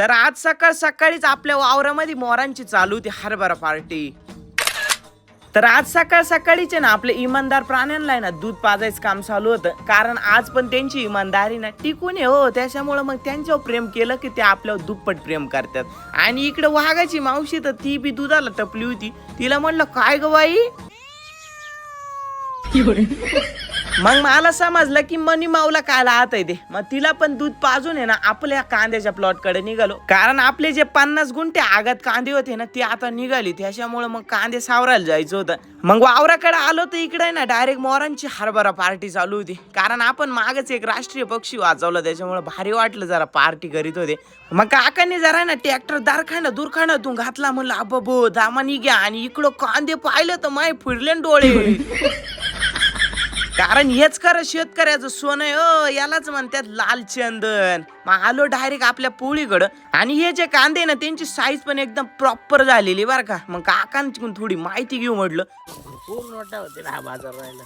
तर आज सकाळ सकाळीच आपल्या वावरामध्ये मोरांची चालू होती हरभरा पार्टी. तर आज सकाळ सकाळीच ना आपल्या इमानदार प्राण्यांना आहे ना दूध पाजायचं काम चालू होतं. कारण आज पण त्यांची इमानदारी ना टिकून आहे हो. त्याच्यामुळं मग त्यांच्यावर प्रेम केलं की ते आपल्यावर दुप्पट प्रेम करतात. आणि इकडे वाघाची मावशी तर ती बी दुधाला टपली होती. तिला म्हणलं काय ग बाई? मग मला समजलं की मनी माऊला काय आत आहे ते. मग तिला पण दूध पाजून आहे ना आपल्या कांद्याच्या प्लॉटकडे निघालो. कारण आपले जे पन्नास गुंठे आगात कांदे होते ना ते आता निघाली. त्याच्यामुळे मग कांदे सावरायला जायचं होतं. मग वावराकडे आलो तर इकडे ना डायरेक्ट मोरांची हरभरा पार्टी चालू होती. कारण आपण मागच एक राष्ट्रीय पक्षी वाजवला त्याच्यामुळे भारी वाटलं जरा पार्टी करीत होते. मग काकांनी जरा ना ट्रॅक्टर दारखांडा दूरखांडातून घातला. म्हणलं अबो दामानी घ्या. आणि इकडं कांदे पाहिलं तर माय फिरले डोळे. कारण हेच खरं शेतकऱ्याचं सोनं आहे अ, यालाच म्हणतात लाल चंदन. मग आलो डायरेक्ट आपल्या पोळीकडं. आणि हे जे कांदे ना त्यांची साईज पण एकदम प्रॉपर झालेली बरं का. मग काकांची थोडी माहिती घेऊ म्हटलं. खूप मोठा होते ना हा बाजार राहिला.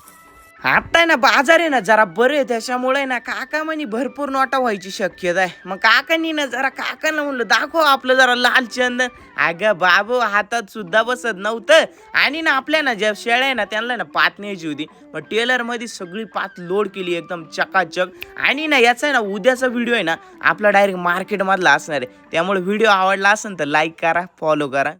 आता आहे ना बाजार आहे ना जरा बरे आहे त्याच्यामुळे ना काका म्हणे भरपूर नोटा व्हायची शक्यता आहे. मग काकांनी ना जरा काकांना म्हणलं दाखव आपलं जरा लाल चंदन अगं बाबू हातात सुद्धा बसत नव्हतं. आणि ना आपल्या ना ज्या शेळ्या आहे ना त्यांना ना पात न्यायची होती. मग टेलरमध्ये सगळी पात लोड केली एकदम चकाचक. आणि ना याचा आहे ना उद्याचा व्हिडिओ आहे ना आपला डायरेक्ट मार्केटमधला असणार आहे. त्यामुळे व्हिडिओ आवडला असेल तर लाईक करा फॉलो करा.